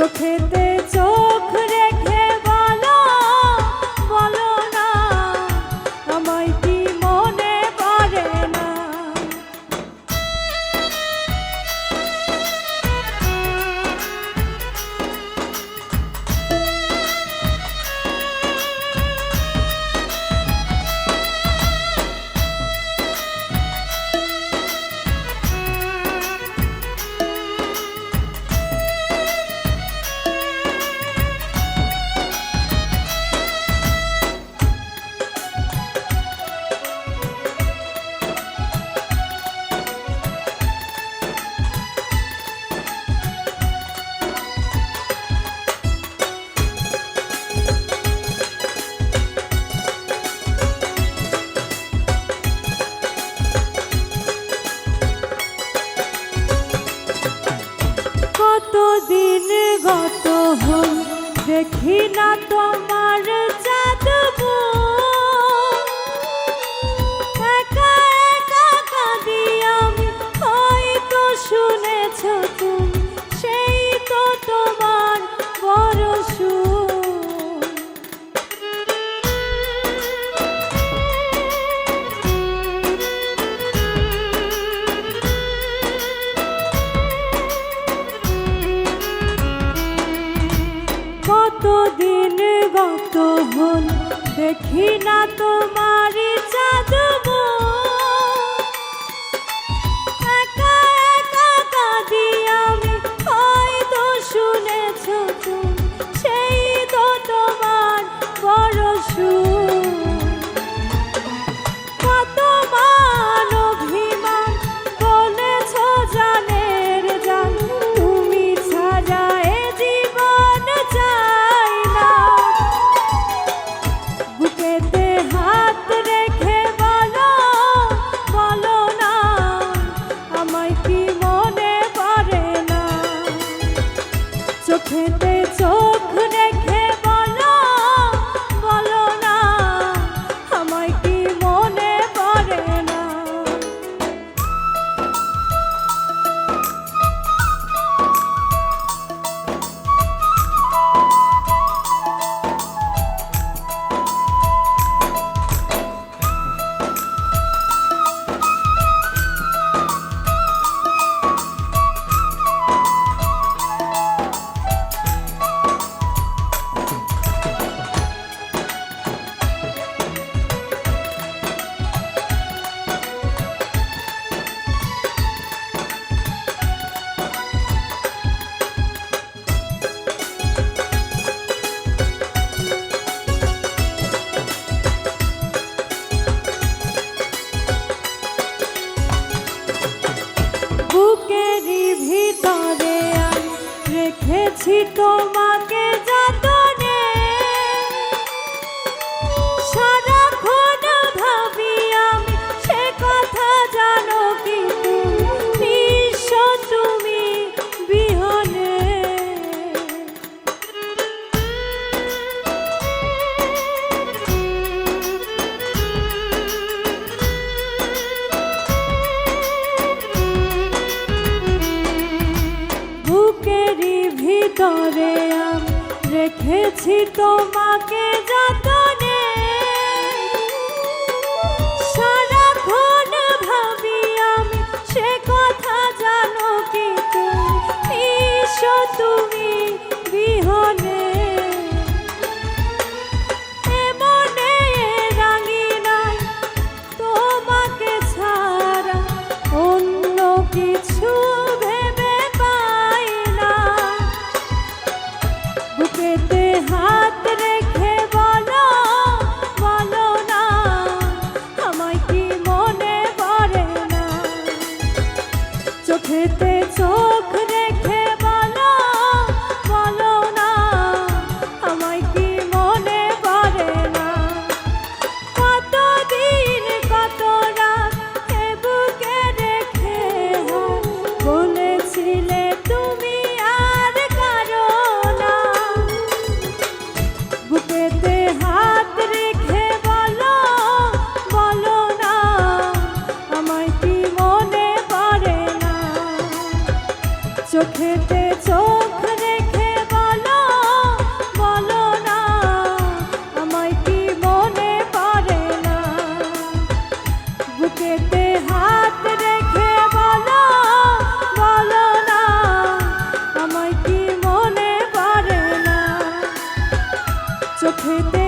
চোখেতে চোখ দেখি না তো দেখি না তোমার তরে রেখেছি তোমাকে ভিতরে আমি রেখেছি তোমাকে যতনে look at this.